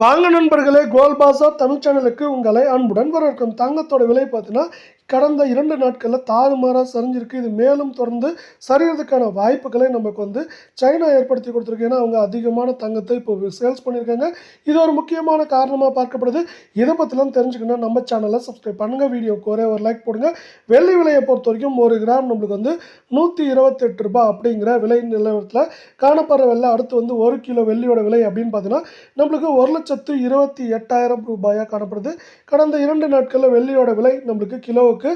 வாங்க நண்பர்களே கோல்பாசா தமிழ் சேனலுக்கு உங்களை அன்புடன் வரவேற்கும். தங்கத்தோட விலை பார்த்தீங்கன்னா கடந்த இரண்டு நாட்களில் தாறுமாறாக சரிஞ்சிருக்கு. இது மேலும் தொடர்ந்து சரியறதுக்கான வாய்ப்புகளை நமக்கு வந்து சைனா ஏற்படுத்தி கொடுத்துருக்கு. ஏன்னா அவங்க அதிகமான தங்கத்தை இப்போ சேல்ஸ் பண்ணியிருக்காங்க. இது ஒரு முக்கியமான காரணமாக பார்க்கப்படுது. இதை பற்றிலாம் தெரிஞ்சுக்கணும் நம்ம சேனலை சப்ஸ்கிரைப் பண்ணுங்கள் வீடியோக்கு ஒரே ஒரு லைக் போடுங்க. வெள்ளி விலையை பொறுத்த வரைக்கும் ஒரு கிராம் நம்மளுக்கு வந்து நூற்றி இருபத்தெட்டு ரூபாய் அப்படிங்கிற விலை நிலவரத்தில் காணப்படுற வெள்ளை. அடுத்து வந்து ஒரு கிலோ வெள்ளியோட விலை அப்படின்னு பார்த்தீங்கன்னா நம்மளுக்கு ஒரு லட்சத்து இருபத்தி எட்டாயிரம் ரூபாயாக காணப்படுது. கடந்த இரண்டு நாட்களில் வெள்ளியோட விலை நம்மளுக்கு கிலோ கிலோவுக்கு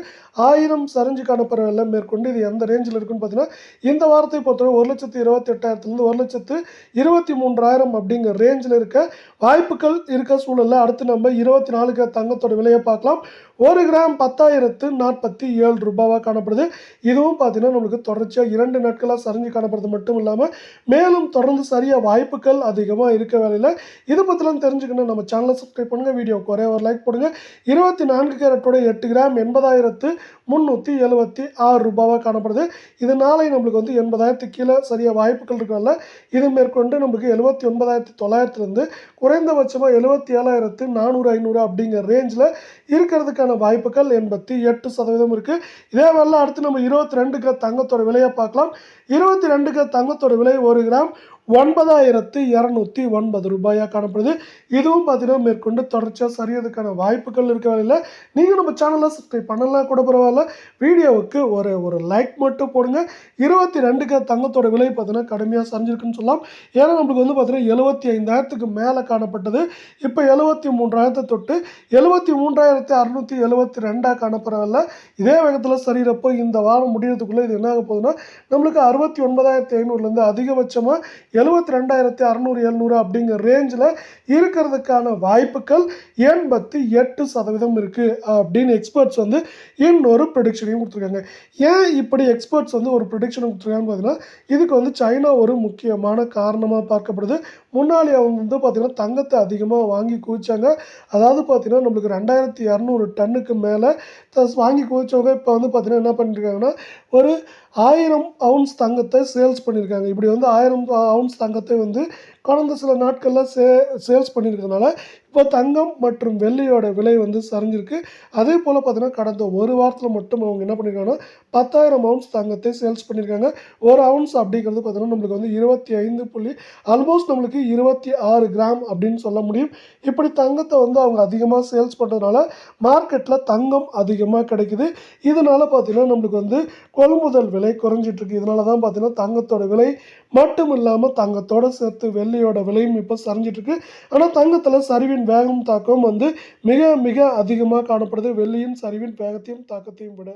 ஆயிரம் சரிஞ்சு காணப்படுற வெள்ளை மேற்கொண்டு இது எந்த ரேஞ்சில் இருக்குன்னு பார்த்தீங்கன்னா இந்த வாரத்தை பொறுத்தவரை ஒரு லட்சத்து இருபத்தி எட்டாயிரத்துலேருந்து ஒரு லட்சத்து இருபத்தி மூன்றாயிரம் அப்படிங்கிற ரேஞ்சில் இருக்க வாய்ப்புகள் இருக்க சூழலில் அடுத்து நம்ம இருபத்தி நாலுக்கு தங்கத்தோட விலையை பார்க்கலாம். ஒரு கிராம் பத்தாயிரத்து நாற்பத்தி ஏழு ரூபாவாக காணப்படுது. இதுவும் பார்த்தீங்கன்னா நம்மளுக்கு தொடர்ச்சியாக இரண்டு நாட்களாக சரிஞ்சு காணப்படுறது மட்டும் இல்லாமல் மேலும் தொடர்ந்து சரியாக வாய்ப்புகள் அதிகமாக இருக்க வேலையில். இதை பற்றிலாம் தெரிஞ்சுக்கணும் நம்ம சேனலை சப்ஸ்கிரைப் பண்ணுங்கள் வீடியோக்கு ஒரே ஒரு லைக் போடுங்க. இருபத்தி நான்கு கேரட்டோட எட்டு கிராம் எண்பதாயிரத்து முந்நூற்றி எழுபத்தி ஆறு ரூபாவாக காணப்படுது. இது நாளை நம்மளுக்கு வந்து எண்பதாயிரத்து கீழே சரியாக வாய்ப்புகள் இருக்கனால இது மேற்கொண்டு நம்மளுக்கு எழுபத்தி ஒன்பதாயிரத்தி தொள்ளாயிரத்துலேருந்து குறைந்தபட்சமாக எழுபத்தி ஏழாயிரத்து நானூறு ஐநூறு அப்படிங்கிற ரேஞ்சில் இருக்கிறதுக்கான வாய்ப்புகள் எண்பத்தி எட்டு சதவீதம் இருக்குது இதே மாதிரிலாம் அடுத்து நம்ம இருபத்தி ரெண்டுக்கு தங்கத்தோட விலையை பார்க்கலாம். இருபத்தி ரெண்டுக்கு தங்கத்தோட விலை ஒரு கிராம் ஒன்பதாயிரத்து இரநூத்தி ஒன்பது ரூபாயாக காணப்படுது. இதுவும் பார்த்தீங்கன்னா மேற்கொண்டு தொடர்ச்சியாக சரியதுக்கான வாய்ப்புகள் இருக்க வேலையில் நீங்கள் நம்ம சேனலை சப்ஸ்கிரைப் பண்ணலாம் கூட பரவாயில்ல. வீடியோவுக்கு ஒரு ஒரு லைக் மட்டும் போடுங்க. இருபத்தி ரெண்டுக்கு தங்கத்தோட விலை பார்த்தீங்கன்னா கடுமையாக சரிஞ்சிருக்குன்னு சொல்லலாம். ஏன்னா நம்மளுக்கு வந்து பார்த்தீங்கன்னா எழுபத்தி ஐந்தாயிரத்துக்கு மேலே காணப்பட்டது. இப்போ எழுபத்தி மூன்றாயிரத்தை தொட்டு எழுபத்தி மூன்றாயிரத்தி அறுநூற்றி எழுபத்தி ரெண்டாக காணப்படவில்லை இதே வேகத்தில் சரிகிறப்போ இந்த வாரம் முடியறதுக்குள்ளே இது என்ன ஆக போகுதுன்னா நம்மளுக்கு அறுபத்தி ஒன்பதாயிரத்தி ஐநூறுலேருந்து அதிகபட்சமாக எழுபத்தி ரெண்டாயிரத்தி அறநூறு எழுநூறு அப்படிங்கிற ரேஞ்சில் இருக்கிறதுக்கான வாய்ப்புகள் எண்பத்தி எட்டு சதவீதம் இருக்குது அப்படின்னு எக்ஸ்பர்ட்ஸ் வந்து இன்னொரு ப்ரிடிக்ஷனையும் கொடுத்துருக்காங்க. ஏன் இப்படி எக்ஸ்பர்ட்ஸ் வந்து ஒரு ப்ரிடிக்ஷனை கொடுத்துருக்காங்கன்னு பார்த்தீங்கன்னா இதுக்கு வந்து சைனா ஒரு முக்கியமான காரணமாக பார்க்கப்படுது. முன்னாடி அவங்க வந்து பார்த்திங்கன்னா தங்கத்தை அதிகமாக வாங்கி குவிச்சாங்க. அதாவது பார்த்திங்கன்னா நம்மளுக்கு ரெண்டாயிரத்தி இரநூறு டன்னுக்கு மேலே வாங்கி குவிச்சவங்க இப்போ வந்து பார்த்திங்கன்னா என்ன பண்ணியிருக்காங்கன்னா ஒரு ஆயிரம் அவுன்ஸ் தங்கத்தை சேல்ஸ் பண்ணியிருக்காங்க இப்படி வந்து ஆயிரம் அவுன்ஸ் தங்கத்தை வந்து கடந்த சில நாட்களில் சே சேல்ஸ் பண்ணியிருக்கிறதுனால இப்போ தங்கம் மற்றும் வெள்ளியோட விலை வந்து சரிஞ்சிருக்கு. அதே போல் பார்த்தீங்கன்னா கடந்த ஒரு வாரத்தில் மட்டும் அவங்க என்ன பண்ணியிருக்காங்கன்னா பத்தாயிரம் அவுன்ஸ் தங்கத்தை சேல்ஸ் பண்ணியிருக்காங்க ஒரு அவுன்ஸ் அப்படிங்கிறது பார்த்தீங்கன்னா நம்மளுக்கு வந்து இருபத்தி ஐந்து புள்ளி ஆல்மோஸ்ட் நம்மளுக்கு இருபத்தி ஆறு கிராம் அப்படின்னு சொல்ல முடியும். இப்படி தங்கத்தை வந்து அவங்க அதிகமாக சேல்ஸ் பண்ணுறதுனால மார்க்கெட்டில் தங்கம் அதிகமாக கிடைக்குது. இதனால் பார்த்தீங்கன்னா நம்மளுக்கு வந்து கொள்முதல் விலை குறைஞ்சிட்ருக்கு இதனால தான் பார்த்தீங்கன்னா தங்கத்தோட விலை மட்டும் இல்லாமல் தங்கத்தோட சேர்த்து வெள்ளியோட விலையும் இப்போ சரிஞ்சிட்ருக்கு ஆனால் தங்கத்தில் சரிவின் வேகம் தாக்கம் வந்து மிக மிக அதிகமாக காணப்படுது. வெள்ளியின் சரிவின் வேகத்தையும் தாக்கத்தையும் விட.